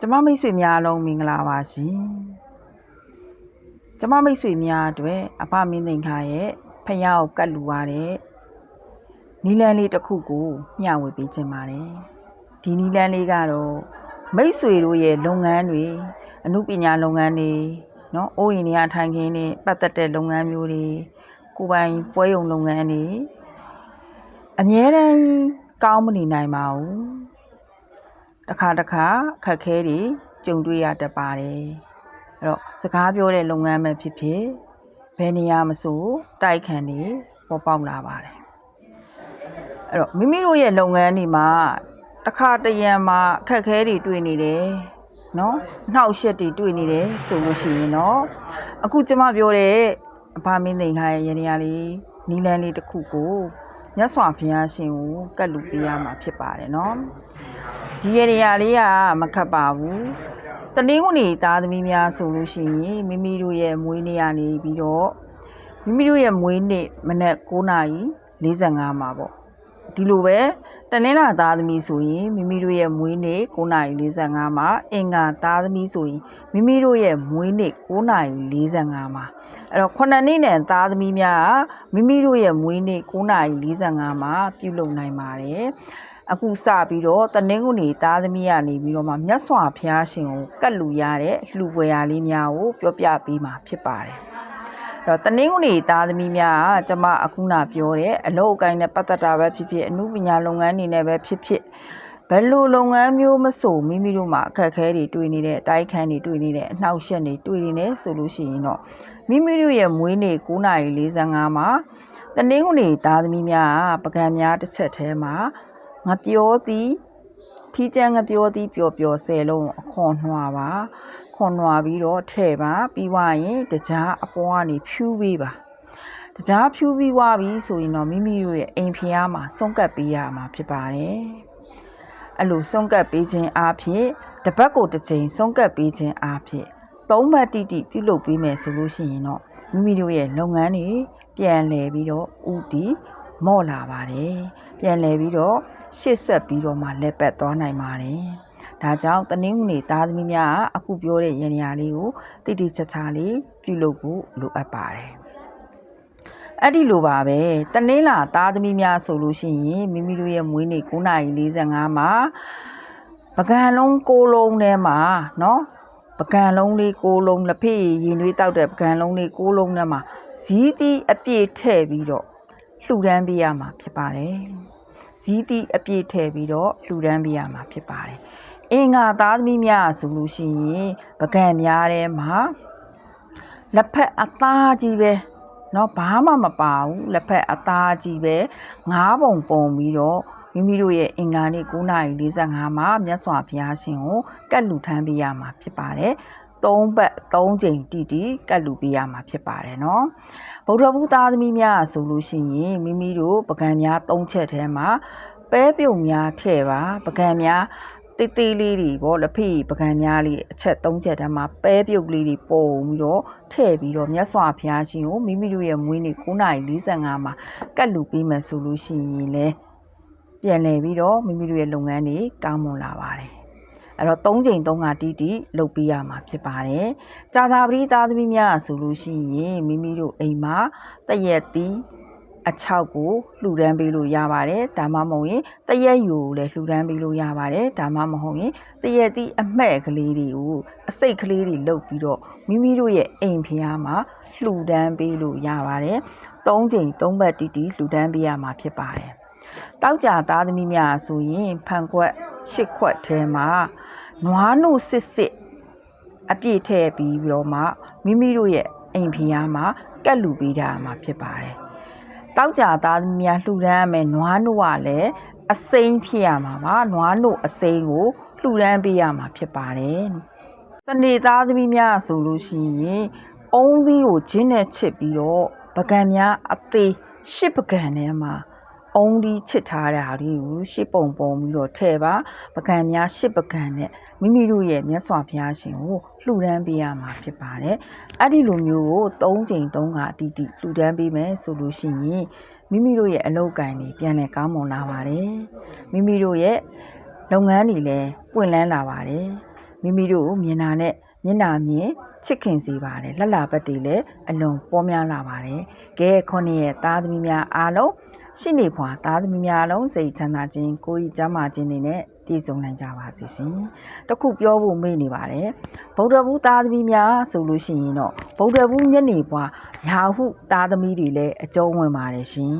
ကျမမိတ်ဆွေများအလုံးမင်္ဂလာပါရှင်ကျမမိတ်ဆွေများအတွက်အဖမင်းသိင်ခါရဲ့ဖယားကိုကတ်လူရတဲ့နီလန်လေးတစ်ခုကိုမျှဝေပေးခြင်းပါတယ်ဒီနီလန်လေးကတော့မိတ်ဆွေတို့ရဲ့လုပ်ငန်းတွေအမှုပညာလုပ်ငန်းတွေနော်အိုးအိမ်တွေကထိုင်ခင်းတွေပတ်သက်တဲ့လုပ်ငန်းမျိုးတွေကိုပိုင်ပွဲရုံလုပ်ငန်းတွေအများတန်းကောင်းမနေနိုင်ပါဘူး တစ်ခါတစ်ခါအခက်ခဲတွေကြုံတွေ့ရတတ်ပါတယ်အဲ့တော့စကားပြောတဲ့လုပ်ငန်းပဲဖြစ်ဖြစ်ဘယ်နေရာမဆိုတိုက်ခန်းတွေပေါ်ပေါက်လာပါတယ်အဲ့တော့မိမိတို့ရဲ့လုပ်ငန်းတွေမှာတစ်ခါတရံမှာအခက်ခဲတွေတွေ့နေတယ်နော်နှောက်ယှက်တွေတွေ့နေတယ်ဆိုလို့ရှိရင်တော့အခုကျမပြောတဲ့အဖမင်းသိန်ခိုင်းရဲ့ရနေရာလေးနီလန်းလေးတစ်ခုကိုမြတ်စွာဘုရားရှင်ကိုကတ်လူပေးရမှာဖြစ်ပါတယ်နော် ဒီရရာလေးကမခတ်ပါဘူးတနင်္ဂနွေသားသမီးများဆိုလို့ရှိရင်မိမိတို့ရဲ့မွေးနေ့ကနေပြီးတော့မိမိတို့ရဲ့မွေးနေ့မနက်9:45မှာပေါ့ဒီလိုပဲတနင်္လာသားသမီးဆိုရင်မိမိတို့ရဲ့မွေးနေ့9:45မှာအင်္ဂါသားသမီးဆိုရင်မိမိတို့ရဲ့မွေးနေ့9:45မှာအဲ့တော့ခုနှစ်နှစ်နဲ့သားသမီးများကမိမိတို့ရဲ့မွေးနေ့9:45မှာပြုလုပ်နိုင်ပါတယ် အခုစပြီးတော့တနင်္ဂနွေသားသမီးကနေပြီးတော့မှမြတ်စွာဘုရားရှင်ကိုကတ်လူရတဲ့လှူပွဲရာလေးများကိုပြောပြပေးမှာဖြစ်ပါတယ်။အဲ့တော့တနင်္ဂနွေသားသမီးများကကျွန်မအခုနပြောတဲ့အလုပ်အကိုင်းနဲ့ပတ်သက်တာပဲဖြစ်ဖြစ်အမှုပညာလုပ်ငန်းတွေနဲ့ပဲဖြစ်ဖြစ်ဘယ်လိုလုပ်ငန်းမျိုးမဆိုမိမိတို့မှာအခက်အခဲတွေတွေ့နေတဲ့အတိုက်ခန်းတွေတွေ့နေတဲ့အနှောက်အယှက်တွေတွေ့နေတယ်ဆိုလို့ရှိရင်တော့မိမိတို့ရဲ့မွေးနေ့9:45မှာတနင်္ဂနွေသားသမီးများကပကံများတစ်ချက်ထဲမှာ ငပြောသည်ဖီးကျန်းငပြောသည်ပျော်ပျော်ဆယ်လုံးအခွန်နှွာပါခွန်နှွာပြီးတော့ထဲ့ပါပြီးွားရင်တကြားအပေါ်ကနေဖြူးပေးပါတကြားဖြူးပြီးွားပြီဆိုရင်တော့မိမိတို့ရဲ့အိမ်ဖျားမှာစွန့်ကပ်ပေးရမှာဖြစ်ပါတယ်အဲ့လိုစွန့်ကပ်ပေးခြင်းအားဖြင့်တစ်ပတ်ကိုတစ်ချိန်စွန့်ကပ်ပေးခြင်းအားဖြင့်သုံးဘတ်တိတိပြုလုပ်ပေးမယ်ဆိုလို့ရှိရင်တော့မိမိတို့ရဲ့လုပ်ငန်းတွေပြန်လည်ပြီးတော့ဥတီမော့လာပါတယ်ပြန်လည်ပြီးတော့ ရှေ့ဆက်ပြီးတော့မှလက်ပတ်သွားနိုင်ပါတယ်။ဒါကြောင့်တနင်္ဂနွေသားသမီးများကအခုပြောတဲ့ရန်ရာလေးကိုတိတိကျကျလေးပြုလုပ်ဖို့လိုအပ်ပါတယ်။အဲ့ဒီလိုပါပဲတနင်္လာသားသမီးများဆိုလို့ရှိရင်မိမိတို့ရဲ့မွေးနေ့9:45မှာပကံလုံး6လုံးထဲမှာเนาะပကံလုံးလေး6လုံးလက်ဖေးရင်သွေးတောက်တဲ့ပကံလုံးလေး6လုံးထဲမှာဇီးတီးအပြည့်ထည့်ပြီးတော့လှူဒန်းပေးရမှာဖြစ်ပါတယ်။ ဇီးတိအပြည့်ထည့်ပြီးတော့လှူဒန်းပေးရမှာဖြစ်ပါတယ်။အင်္ဂါသားသမီးများဆိုလို့ရှိရင်ပကံများထဲမှာလက်ဖက်အသားကြီးပဲเนาะဘာမှမပါဘူးလက်ဖက်အသားကြီးပဲငါးပုံပုံပြီးတော့မိမိတို့ရဲ့အင်္ဂါနေ့9:45မှာမြတ်စွာဘုရားရှင်ကိုကတ်လူထမ်းပေးရမှာဖြစ်ပါတယ်။ 3ပတ်3ချိန်တိတိကတ်လူပေးရမှာဖြစ်ပါတယ်နော်ဗုဒ္ဓဘူးသားသမီးများဆိုလို့ရှိရင်မိမိတို့ပကံများ3ချက်ထဲမှာပဲပြုံများထည့်ပါပကံများတေးသေးလေးတွေပေါ့လက်ဖေးပကံများလေးအချက်၃ချက်တည်းမှာပဲပြုတ်လေးတွေပုံပြီးတော့ထည့်ပြီးတော့မြတ်စွာဘုရားရှင်ကိုမိမိတို့ရဲ့မွေးနေ့9:45မှာကတ်လူပေးမယ်ဆိုလို့ရှိရင်လည်းပြန်လည်ပြီးတော့မိမိတို့ရဲ့လုပ်ငန်းတွေကောင်းမွန်လာပါတယ် အဲ့တော့၃ချိန်၃ခါတီးတီးလုပ်ပေးရမှာဖြစ်ပါတယ်။ကြာသာပတိသားသမီးများဆိုလို့ရှိရင်မိမိတို့အိမ်မှာတရက်တီးအချောက်ကိုလှူဒန်းပေးလို့ရပါတယ်။ဒါမှမဟုတ်ရင်တရက်ယူကိုလည်းလှူဒန်းပေးလို့ရပါတယ်။ဒါမှမဟုတ်ရင်တရက်တီးအမှဲ့ကလေးတွေကိုအစိတ်ကလေးတွေလုပ်ပြီးတော့မိမိတို့ရဲ့အိမ်ဖျားမှာလှူဒန်းပေးလို့ရပါတယ်။၃ချိန်၃ဘတ်တီးတီးလှူဒန်းပေးရမှာဖြစ်ပါတယ်။တောက်ကြသားသမီးများဆိုရင်ဖန်ခွက်ရှစ်ခွက်ထဲမှာ နွားနို့စစ်စစ်အပြည့်ထည့်ပြီးပြီးတော့မှမိမိတို့ရဲ့အိမ်ဖျားမှာကတ်လူပေးတာမှာဖြစ်ပါတယ်။တောက်ကြသားသမီးများလှူဒန်းရမယ်နွားနို့ကလည်းအစိမ်းဖြစ်ရမှာပါနွားနို့အစိမ်းကိုလှူဒန်းပေးရမှာဖြစ်ပါတယ်။စနေသားသမီးများဆိုလို့ရှိရင်အုံးသီးကိုဂျင်းနဲ့ချစ်ပြီးတော့ပကံများအသေးရှစ်ပကံထဲမှာ အုံးဒီချစ်ထားတာလေးကိုရှစ်ပုံပုံပြီးတော့ထည့်ပါပကံများရှစ်ပကံနဲ့မိမိတို့ရဲ့မြတ်စွာဘုရားရှင်ကိုလှူဒန်းပေးရမှာဖြစ်ပါတယ်အဲ့ဒီလိုမျိုးကို၃ချိန်၃ခါအတိအတိလှူဒန်းပေးမယ်ဆိုလို့ရှိရင်မိမိတို့ရဲ့အလုပ်ကိုင်တွေပြန်လည်ကောင်းမွန်လာပါတယ်မိမိတို့ရဲ့လုပ်ငန်းတွေလည်းပွင့်လန်းလာပါတယ်မိမိတို့မြင်တာနဲ့မျက်နှာမြင်ချစ်ခင်စေပါတယ်လှလှပတ်တွေလည်းအလွန်ပေါ်များလာပါတယ်ကဲခုနှစ်ရဲ့သားသမီးများအားလုံး ရှိနေဖွာသားသမီးများအလုံးစိတ်ချမ်းသာခြင်းကိုယ်ကြီးကျမ်းမာခြင်းတွေနဲ့ပြည့်စုံနိုင်ကြပါစေရှင်တခုပြောဖို့မေ့နေပါတယ်ဗုဒ္ဓဘူးသားသမီးများဆိုလို့ရှိရင်တော့ဗုဒ္ဓဘူးညနေပွားရာဟုသားသမီးတွေလည်းအကျုံးဝင်ပါတယ်ရှင်